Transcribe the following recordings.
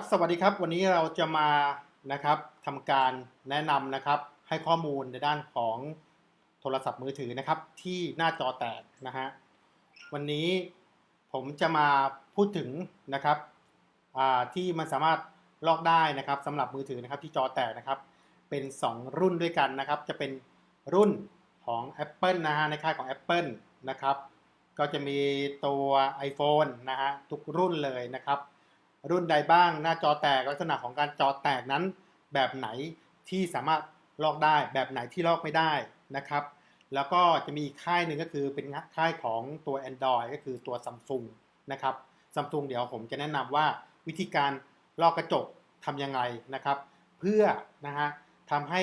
ครับสวัสดีครับ วันนี้เราจะมานะครับทำการแนะนำนะครับ ให้ข้อมูลในด้านของโทรศัพท์มือถือนะครับ ที่หน้าจอแตกนะฮะวันนี้ผมจะมาพูดถึงนะครับที่มันสามารถลอกได้นะครับสำหรับมือถือนะครับที่จอแตกนะครับ เป็น 2 รุ่นด้วยกันนะครับ จะเป็นรุ่นของ Apple นะฮะในค่ายของ Apple นะครับ ก็จะมีตัว iPhone นะฮะทุกรุ่นเลยนะครับ รุ่นใดบ้าง หน้าจอแตกลักษณะของการจอแตกนั้น แบบไหนที่สามารถลอกได้ แบบไหนที่ลอกไม่ได้นะครับ แล้วก็จะมีค่ายหนึ่งก็คือเป็นค่ายของตัว Android ก็คือตัว Samsung นะครับ Samsung เดี๋ยวผมจะแนะนำว่าวิธีการลอกกระจกทำยังไงนะครับ เพื่อนะฮะทำให้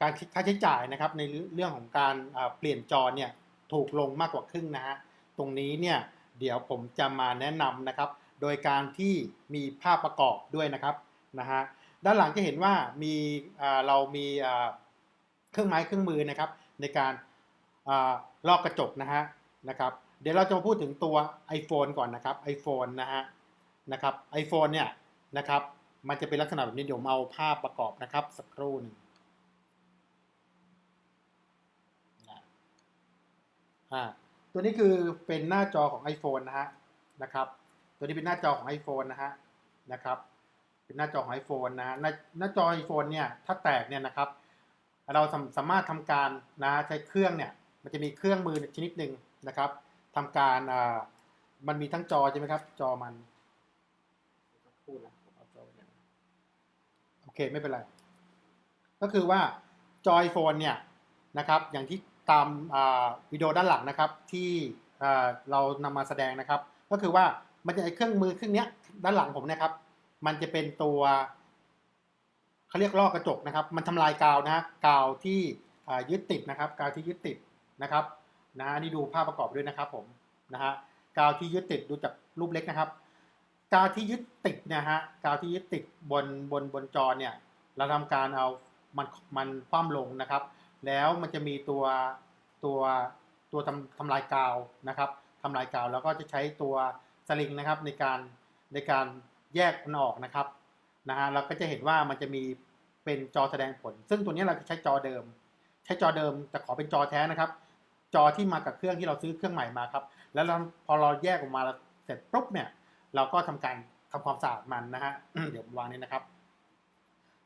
การค่าใช้จ่ายนะครับในเรื่องของการเปลี่ยนจอเนี่ยถูกลงมากกว่าครึ่งนะฮะตรงนี้เนี่ยเดี๋ยวผมจะมาแนะนำนะครับ โดยการที่มีภาพประกอบด้วยนะครับนะฮะด้านหลังจะเห็นว่ามีเรามีเครื่องไม้เครื่องมือนะครับ ในการอลอกกระจกนะฮะนะครับเดี๋ยวเราจะมาพูดถึงตัว iPhone ก่อนนะครับ iPhone นะฮะนะครับ iPhone เนี่ยนะครับมันจะเป็นลักษณะแบบนี้เดี๋ยวเอาภาพประกอบนะครับสักครู่หนึ่งนะตัวนี้คือเป็นหน้าจอของ iPhone นะฮะนะครับ ตัวนี้เป็นหน้าจอของ iPhone นะฮะนะครับ เป็นหน้าจอของ iPhone นะฮะหน้าหน้าจอ iPhone เนี่ยถ้าแตกเนี่ยนะครับ เราสาสามารถทำการนะใช้เครื่องเนี่ยมันจะมีเครื่องมือชนิดหนึ่งนะครับทำการอ่ามันมีทั้งจอใช่ไหมครับ จอมันสักครู่นะโอเคไม่เป็นไร ก็คือว่าจอ iPhone เนี่ยนะครับ อย่างที่ตามวิดีโอด้านหลังนะครับที่เรานำมาแสดงนะครับ ก็คือว่า มันจะไอเครื่องมือเครื่องเนี้ยด้านหลังผมนะครับ มันจะเป็นตัวเขาเรียกลอกกระจกนะครับ มันทำลายกาวนะฮะกาวที่ยึดติดนะครับ กาวที่ยึดติดนะครับนะฮะนี่ดูภาพประกอบด้วยนะครับผมนะฮะกาวที่ยึดติดดูจากรูปเล็กนะครับ กาวที่ยึดติดนะฮะกาวที่ยึดติดบนบนบนจอเนี่ย เราทำการเอามันมันคว่ำลงนะครับ แล้วมันจะมีตัวตัวตัวทำทำลายกาวนะครับทำลายกาวแล้วก็จะใช้ตัว สลิงนะครับในการในการแยกมันออกนะครับนะฮะเราก็จะเห็นว่ามันจะมีเป็นจอแสดงผล ซึ่งตัวนี้เราจะใช้จอเดิม ใช้จอเดิมแต่ขอเป็นจอแท้นะครับ จอที่มากับเครื่องที่เราซื้อเครื่องใหม่มาครับแล้วเราพอเราแยกออกมาเสร็จปุ๊บเนี่ยเราก็ทำการทำความสะอาดมันนะฮะเดี๋ยววางนี้นะครับ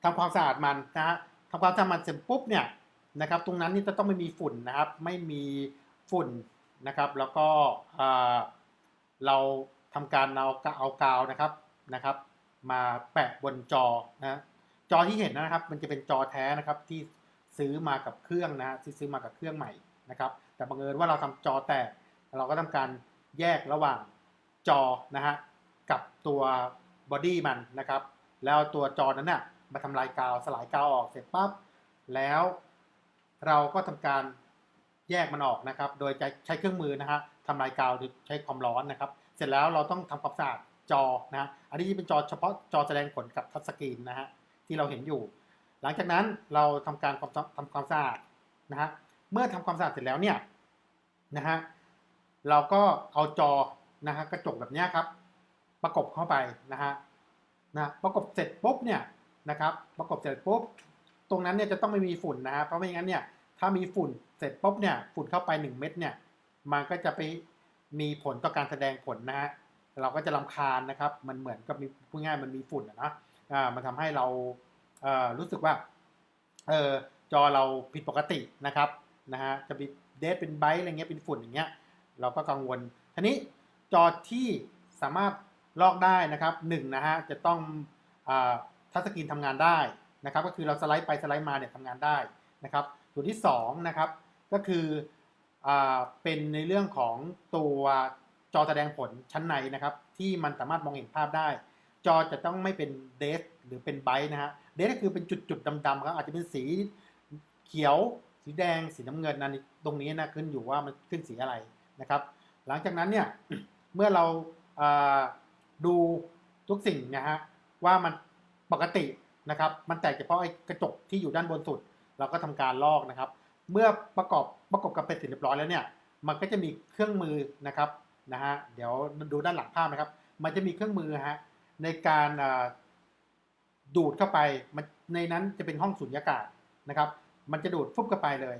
ทำความสะอาดมันนะฮะทำความสะอาดมันเสร็จปุ๊บเนี่ยนะครับ ตรงนั้นนี่จะต้องไม่มีฝุ่นนะครับ ไม่มีฝุ่นนะครับ แล้วก็อ่า เราทำการเอาเอากาวนะครับนะครับ มาแปะบนจอนะจอที่เห็นนะครับ มันจะเป็นจอแท้นะครับที่ซื้อมากับเครื่องนะซื้อมากับเครื่องใหม่นะครับ แต่บังเอิญว่าเราทำจอแตกเราก็ทำการแยกระหว่างจอนะฮะกับตัวบอดี้มันนะครับ แล้วตัวจอนั้นน่ะมาทำลายกาวสลายกาวออกเสร็จปั๊บแล้วเราก็ทำการแยกมันออกนะครับ โดยใช้เครื่องมือนะฮะ ทำลายกาวโดยใช้ความร้อนนะครับ เสร็จแล้วเราต้องทำความสะอาดจอนะฮะอันนี้เป็นจอเฉพาะจอแสดงผลกับทัชสกรีนนะฮะที่เราเห็นอยู่ หลังจากนั้นเราทำการความทำความสะอาดนะฮะเมื่อทำความสะอาดเสร็จแล้วเนี่ยนะฮะเราก็เอาจอนะฮะกระจกแบบนี้ครับ ประกบเข้าไปนะฮะนะประกบเสร็จปุ๊บเนี่ยนะครับ ประกบเสร็จปุ๊บตรงนั้นเนี่ยจะต้องไม่มีฝุ่นนะฮะเพราะไม่งั้นเนี่ยถ้ามีฝุ่นเสร็จปุ๊บเนี่ยฝุ่นเข้าไป 1 เม็ดเนี่ย มันก็จะไปมีผลต่อการแสดงผลนะฮะเราก็จะลำคาญนะครับ มันเหมือนกับมีพูดง่ายมันมีฝุ่นนะ อ่า มันทำให้เราเอ่อรู้สึกว่า เออจอเราผิดปกตินะครับ นะฮะ จะมีเดทเป็นไบต์อะไรเงี้ย เป็นฝุ่นอย่างเงี้ย เราก็กังวลทีนี้จอที่สามารถลอกได้นะครับหนึ่งนะฮะ จะต้องอ่าทัชสกรีนทำงานได้นะครับ ก็คือเราสไลด์ไปสไลด์มาเนี่ยทำงานได้นะครับ ส่วนที่สองนะครับ ก็คือ เป็นในเรื่องของตัวจอแสดงผลชั้นในนะครับ ที่มันสามารถมองเห็นภาพได้ จอจะต้องไม่เป็นเดสหรือเป็นไบต์นะฮะเดสก็คือเป็นจุดๆดำๆครับอาจจะเป็นสีเขียว สีแดง สีน้ำเงินนั่นตรงนี้นะขึ้นอยู่ว่ามันขึ้นสีอะไรนะครับ หลังจากนั้นเนี่ยเมื่อเราอ่าดูทุกสิ่งนะฮะว่ามันปกตินะครับ มันแตกเฉพาะไอ้กระจกที่อยู่ด้านบนสุด เราก็ทำการลอกนะครับ เมื่อประกอบประกอบกับเป็นเสร็จเรียบร้อยแล้วเนี่ย มันก็จะมีเครื่องมือนะครับนะฮะเดี๋ยวดูด้านหลังภาพนะครับ มันจะมีเครื่องมือฮะในการดูดเข้าไปมันในนั้นจะเป็นห้องสุญญากาศนะครับ มันจะดูดฟุบเข้าไปเลย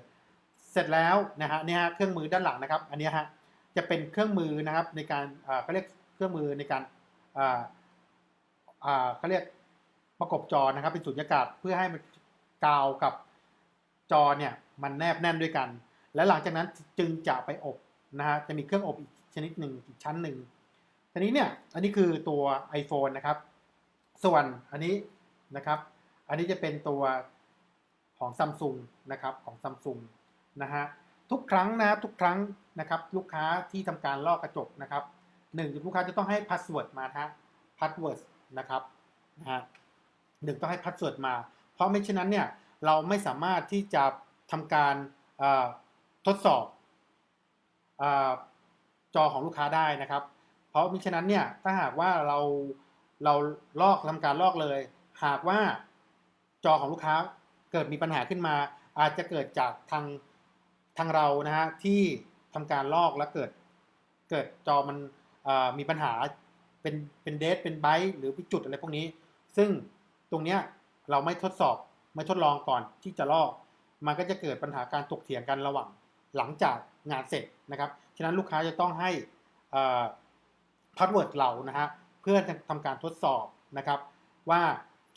เสร็จแล้วนะฮะเนี่ยฮะเครื่องมือด้านหลังนะครับ อันนี้ฮะจะเป็นเครื่องมือนะครับในการอ่าเขาเรียกเครื่องมือในการอ่าอ่าเขาเรียกประกบจอนะครับ เป็นสุญญากาศเพื่อให้มันกาวกับ จอเนี่ยมันแนบแน่นด้วยกัน และหลังจากนั้นจึงจะไปอบนะฮะจะมีเครื่องอบอีกชนิดหนึ่งอีกชั้นหนึ่งทีนี้เนี่ยอันนี้คือตัว iPhone นะครับ ส่วนอันนี้นะครับอันนี้จะเป็นตัวของซัมซุงนะครับของซัมซุงนะฮะทุกครั้งนะทุกครั้งนะครับลูกค้าที่ทำการลอกกระจกนะครับหนึ่งลูกค้าจะต้องให้พาสเวิร์ดมาฮะพาสเวิร์ดนะครับนะฮะหนึ่งต้องให้พาสเวิร์ดมา เพราะไม่เช่นนั้นเนี่ย เราไม่สามารถที่จะทำการทดสอบอจอของลูกค้าได้นะครับ เพราะมิฉะนั้นเนี่ยถ้าหากว่าเราเราลอกทำการลอกเลย หากว่าจอของลูกค้าเกิดมีปัญหาขึ้นมา อาจจะเกิดจากทางทางเรานะฮะที่ทำการลอกแล้วเกิดเกิดจอมันมีปัญหาเป็นเป็นเดทเป็นไบต์หรือเป็นจุดอะไรพวกนี้ ซึ่งตรงเนี้ยเราไม่ทดสอบ ไม่ทดลองก่อนที่จะลอก มันก็จะเกิดปัญหาการถกเถียงกันระหว่างหลังจากงานเสร็จนะครับ ฉะนั้นลูกค้าจะต้องให้พาสเวิร์ดเรานะฮะเพื่อทำการทดสอบนะครับ ว่า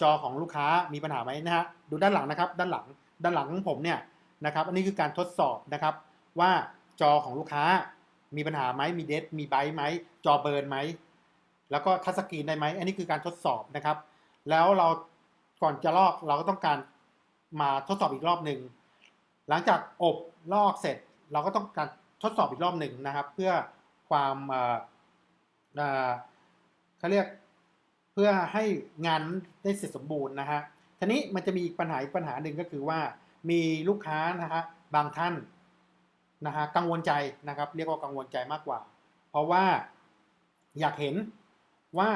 จอของลูกค้ามีปัญหาไหมนะฮะดูด้านหลังนะครับ ด้านหลังด้านหลังของผมเนี่ยนะครับ อันนี้คือการทดสอบนะครับ ว่าจอของลูกค้ามีปัญหาไหมมีเดทมีไบต์ไหมจอเบิร์นไหมแล้วก็ทัชสกรีนได้ไหมอันนี้คือการทดสอบนะครับ แล้วเรา ก่อนจะลอกเราก็ต้องการมาทดสอบอีกรอบหนึ่งหลังจากอบลอกเสร็จเราก็ต้องการทดสอบอีกรอบหนึ่งนะครับ เพื่อความเขาเรียกเพื่อให้งานได้เสร็จสมบูรณ์นะฮะทีนี้มันจะมีอีกปัญหาอีกปัญหาหนึ่งก็คือว่ามีลูกค้านะฮะบางท่านนะฮะกังวลใจนะครับ เรียกว่ากังวลใจมากกว่า เพราะว่าอยากเห็นว่า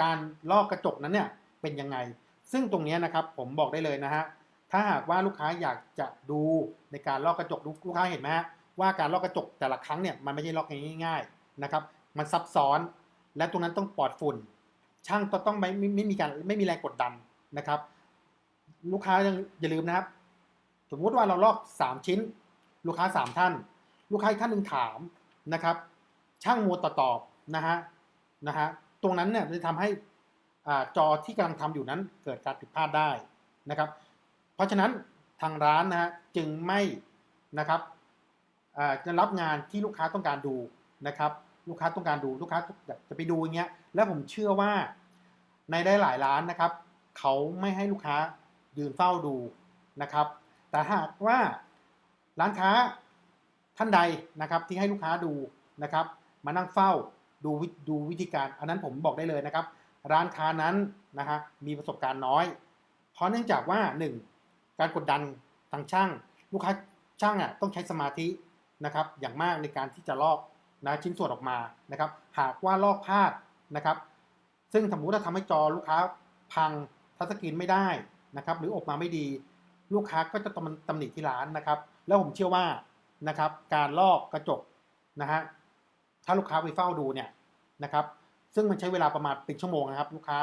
การลอกกระจกนั้นเนี่ยเป็นยังไง ซึ่งตรงนี้นะครับผมบอกได้เลยนะฮะถ้าหากว่าลูกค้าอยากจะดูในการลอกกระจกลูกค้าเห็นไหมฮะว่าการลอกกระจกแต่ละครั้งเนี่ยมันไม่ใช่ลอกง่ายๆนะครับมันซับซ้อนและตรงนั้นต้องปลอดฝุ่น ช่างต้องไม่ไม่ไม่มีการไม่มีแรงกดดันนะครับ ลูกค้ายังอย่าลืมนะครับ สมมติว่าเราลอก 3 ชิ้น ลูกค้า 3 ท่าน ลูกค้าท่านหนึ่งถามนะครับ ช่างมัวต่อตอบนะฮะนะฮะ ตรงนั้นเนี่ยจะทำให้อ่าจอที่กำลังทำอยู่นั้นเกิดการผิดพลาดได้นะครับ เพราะฉะนั้นทางร้านนะฮะจึงไม่นะครับจะรับงานที่ลูกค้าต้องการดูนะครับ ลูกค้าต้องการดูลูกค้าจะไปดูอย่างเงี้ยแล้วผมเชื่อว่าในได้หลายร้านนะครับ เขาไม่ให้ลูกค้ายืนเฝ้าดูนะครับ แต่หากว่าร้านค้าท่านใดนะครับที่ให้ลูกค้าดูนะครับ มานั่งเฝ้า ดูวิดูวิธีการ อันนั้นผมบอกได้เลยนะครับ ร้านค้านั้นนะฮะมีประสบการณ์น้อย เพราะเนื่องจากว่าหนึ่งการกดดันทางช่าง ลูกค้าช่างอะต้องใช้สมาธินะครับ อย่างมากในการที่จะลอกนะชิ้นส่วนออกมานะครับ หากว่าลอกพลาดนะครับ ซึ่งสมมติถ้าทำให้จอลูกค้าพังทัชสกรีนไม่ได้นะครับ หรือออกมาไม่ดี ลูกค้าก็จะตำหนิที่ร้านนะครับ แล้วผมเชื่อว่านะครับ การลอกกระจกนะฮะ ถ้าลูกค้าไปเฝ้าดูเนี่ยนะครับ ซึ่งมันใช้เวลาประมาณเป็นชั่วโมงนะครับ ลูกค้า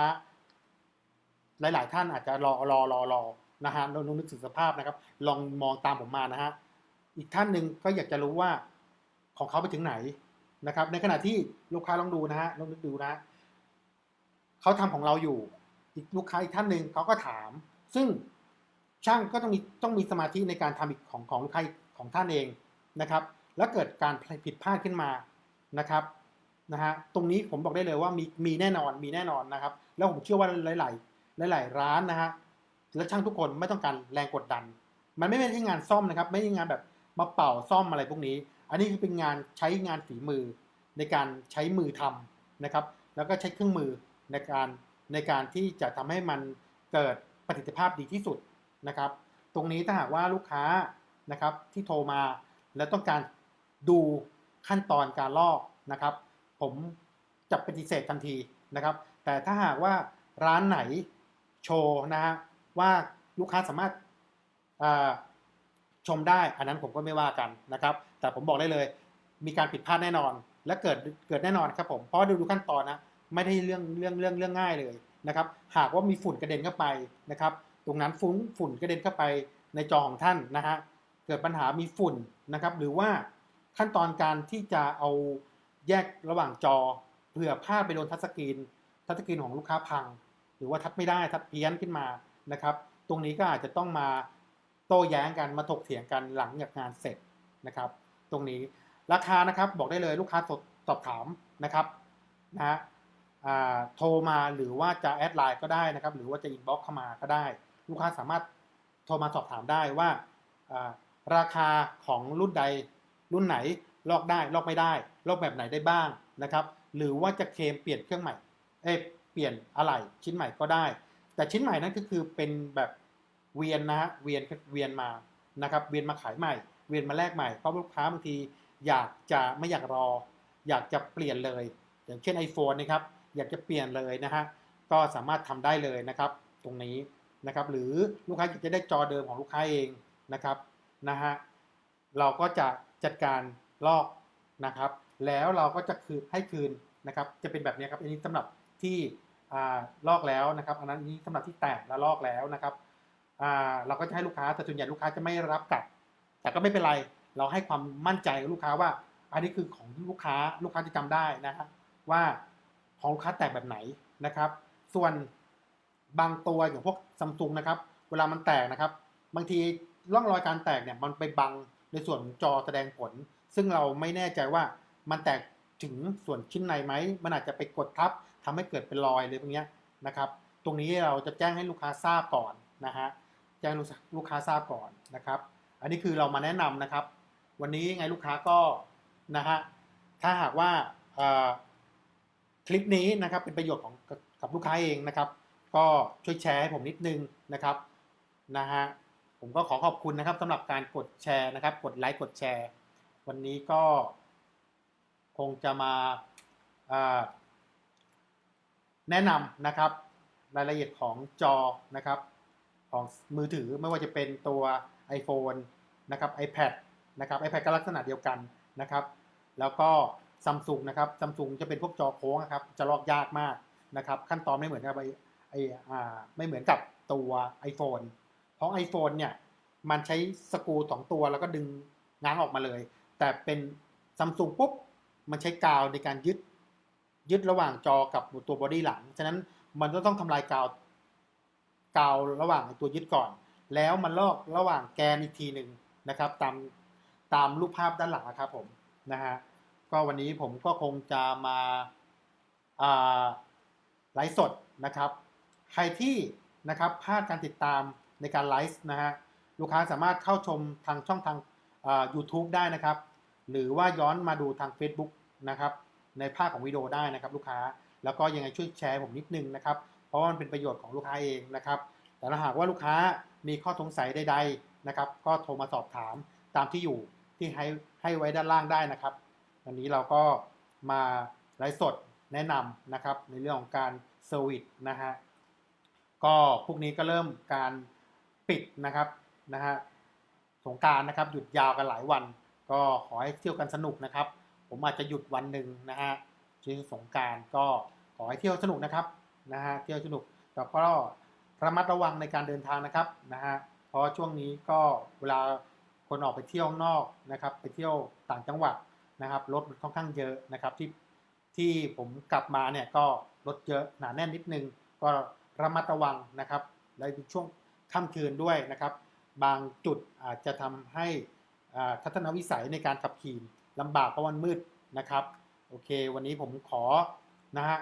หลาย ๆ ท่านอาจจะรอรอรอรอนะฮะลองนึกถึงสภาพนะครับ ลองมองตามผมมานะฮะอีกท่านหนึ่งก็อยากจะรู้ว่าของเขาไปถึงไหนนะครับ ในขณะที่ลูกค้าลองดูนะฮะลองนึกดูนะเขาทำของเราอยู่อีกลูกค้าอีกท่านหนึ่งเขาก็ถาม ซึ่งช่างก็ต้องมีต้องมีสมาธิในการทำอีกของของลูกค้าของท่านเองนะครับ แล้วเกิดการผิดพลาดขึ้นมา นะครับนะฮะตรงนี้ผมบอกได้เลยว่ามีมีแน่นอนมีแน่นอนนะครับ แล้วผมเชื่อว่าหลาย ๆ หลาย ๆ ร้านนะฮะและช่างทุกคนไม่ต้องการแรงกดดัน มันไม่ใช่งานซ่อมนะครับ ไม่ใช่งานแบบมาเป่าซ่อมอะไรพวกนี้ อันนี้คือเป็นงานใช้งานฝีมือในการใช้มือทำนะครับ แล้วก็ใช้เครื่องมือในการในการที่จะทำให้มันเกิดประสิทธิภาพดีที่สุดนะครับ ตรงนี้ถ้าหากว่าลูกค้านะครับที่โทรมาแล้วต้องการดู ขั้นตอนการลอกนะครับ ผมจะปฏิเสธทันทีนะครับ แต่ถ้าหากว่าร้านไหนโชว์นะฮะว่าลูกค้าสามารถชมได้ อันนั้นผมก็ไม่ว่ากันนะครับ แต่ผมบอกได้เลย มีการผิดพลาดแน่นอน และเกิดเกิดแน่นอนครับผมเพราะดูดูขั้นตอนนะไม่ได้เรื่องเรื่องเรื่องเรื่องง่ายเลยนะครับ หากว่ามีฝุ่นกระเด็นเข้าไปนะครับ ตรงนั้นฟุ้งฝุ่นกระเด็นเข้าไปในจอของท่านนะฮะเกิดปัญหามีฝุ่นนะครับ หรือว่า ขั้นตอนการที่จะเอาแยกระหว่างจอเผื่อผ้าดไปโดนทัชสกรีนทัชสกรีนของลูกค้าพัง หรือว่าทัดไม่ได้ทัดเพี้ยนขึ้นมานะครับ ตรงนี้ก็อาจจะต้องมาโต้แย้งกันมาถกเถียงกันหลังจากงานเสร็จนะครับ ตรงนี้ราคานะครับบอกได้เลยลูกค้าสอบสอบถามนะครับนะฮะโทรมาหรือว่าจะแอดไลน์ก็ได้นะครับ หรือว่าจะอินบ็อกเข้ามาก็ได้ ลูกค้าสามารถโทรมาสอบถามได้ว่าราคาของรุ่นใด รุ่นไหนลอกได้ลอกไม่ได้ ลอกแบบไหนได้บ้างนะครับ หรือว่าจะเคลมเปลี่ยนเครื่องใหม่เอ้ยเปลี่ยนอะไหล่ชิ้นใหม่ก็ได้ แต่ชิ้นใหม่นั่นก็คือเป็นแบบเวียนนะฮะเวียนเวียนมานะครับ เวียนมาขายใหม่ เวียนมาแลกใหม่เพราะลูกค้าบางทีอยากจะไม่อยากรอ อยากจะเปลี่ยนเลย อย่างเช่น iPhone นะครับ อยากจะเปลี่ยนเลยนะฮะก็สามารถทำได้เลยนะครับ ตรงนี้นะครับ หรือลูกค้าอยากจะได้จอเดิมของลูกค้าเองนะครับนะฮะเราก็จะ จัดการลอกนะครับ แล้วเราก็จะคืนให้คืนนะครับ จะเป็นแบบนี้ครับ อันนี้สำหรับที่ลอกแล้วนะครับ อันนั้นนี้สำหรับที่แตกแล้วลอกแล้วนะครับเราก็จะให้ลูกค้าแต่ส่วนใหญ่ลูกค้าจะไม่รับกลับ แต่ก็ไม่เป็นไร เราให้ความมั่นใจกับลูกค้าว่า อันนี้คือของลูกค้าลูกค้าจะจำได้นะฮะว่าของลูกค้าแตกแบบไหนนะครับ ส่วนบางตัวอย่างพวกซัมซุงนะครับ เวลามันแตกนะครับ บางทีร่องรอยการแตกเนี่ยมันไปบัง ในส่วนจอแสดงผล ซึ่งเราไม่แน่ใจว่ามันแตกถึงส่วนชิ้นในไหม มันอาจจะไปกดทับทำให้เกิดเป็นรอยเลยพวกเนี้ยนะครับ ตรงนี้เราจะแจ้งให้ลูกค้าทราบก่อนนะฮะ แจ้งลูกค้าทราบก่อนนะครับ อันนี้คือเรามาแนะนำนะครับ วันนี้ไงลูกค้าก็นะฮะ ถ้าหากว่าคลิปนี้นะครับเป็นประโยชน์ของกับลูกค้าเองนะครับ ก็ช่วยแชร์ให้ผมนิดนึงนะครับนะฮะ ผมก็ขอขอบคุณนะครับสำหรับการกดแชร์นะครับ กดไลค์กดแชร์ วันนี้ก็คงจะมาแนะนำนะครับ รายละเอียดของจอนะครับ ของมือถือไม่ว่าจะเป็นตัว iPhone นะครับ iPad นะครับ iPad ก็ลักษณะเดียวกันนะครับ แล้วก็ซัมซุงนะครับซัมซุงจะเป็นพวกจอโค้งนะครับ จะลอกยากมากนะครับ ขั้นตอนไม่เหมือนกับไอไอไม่เหมือนกับตัว iPhone เพราะ iPhone เนี่ย มันใช้สกูสองตัวแล้วก็ดึงง้างออกมาเลย แต่เป็นซัมซุงปุ๊บ มันใช้กาวในการยึด ยึดระหว่างจอกับตัวบอดี้หลัง ฉะนั้นมันก็ต้องทำลายกาว กาวระหว่างตัวยึดก่อน แล้วมันลอกระหว่างแกนอีกทีหนึ่งนะครับ ตามตามรูปภาพด้านหลังนะครับผมนะฮะก็วันนี้ผมก็คงจะมาอ่าไลฟ์สดนะครับ ใครที่นะครับพลาดการติดตาม ในการไลฟ์นะฮะลูกค้าสามารถเข้าชมทางช่องทางอ่า YouTube ได้นะครับ หรือว่าย้อนมาดูทาง Facebook นะครับในภาคของวิดีโอได้นะครับลูกค้าแล้วก็ยังไงช่วยแชร์ผมนิดนึงนะครับเพราะว่ามันเป็นประโยชน์ของลูกค้าเองนะครับแต่ถ้าหากว่าลูกค้ามีข้อสงสัยใดๆนะครับ ก็โทรมาสอบถามตามที่อยู่ที่ให้ให้ไว้ด้านล่างได้นะครับวันนี้เราก็มาไลฟ์สดแนะนำนะครับในเรื่องของการเซอร์วิสนะฮะก็พวกนี้ก็เริ่มการ ปิดนะครับนะฮะสงการนะครับหยุดยาวกันหลายวัน ก็ขอให้เที่ยวกันสนุกนะครับ ผมอาจจะหยุดวันหนึ่งนะฮะช่วงสงการก็ขอให้เที่ยวสนุกนะครับนะฮะเที่ยวสนุกแต่ก็ระมัดระวังในการเดินทางนะครับนะฮะเพราะช่วงนี้ก็เวลาคนออกไปเที่ยวนอกนะครับ ไปเที่ยวต่างจังหวัดนะครับรถมันค่อนข้างเยอะนะครับที่ที่ผมกลับมาเนี่ยก็รถเยอะหนาแน่นนิดนึง ก็ระมัดระวังนะครับ และช่วง ค่ำคืนด้วยนะครับ บางจุดอาจจะทำให้ทัศนวิสัยในการขับขี่ลำบากเพราะวันมืดนะครับ โอเค วันนี้ผมขอนะฮะ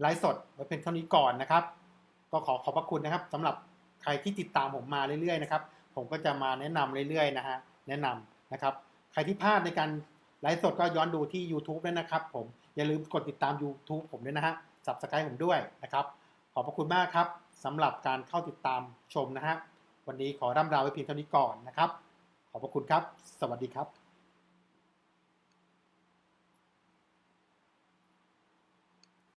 ไลฟ์สดไว้เป็นเท่านี้ก่อนนะครับ ก็ขอขอบพระคุณนะครับสำหรับใครที่ติดตามผมมาเรื่อยๆนะครับ ผมก็จะมาแนะนำเรื่อยๆนะฮะแนะนำนะครับ ใครที่พลาดในการไลฟ์สดก็ย้อนดูที่ YouTube ด้วยนะครับ ผมอย่าลืมกดติดตาม YouTube ผมด้วยนะฮะ Subscribe ผมด้วยนะครับ ขอบพระคุณมากครับ สำหรับการเข้าติดตามชมนะฮะวันนี้ขอร่ำลาไว้เพียงเท่านี้ก่อนนะครับ ขอบพระคุณครับ สวัสดีครับ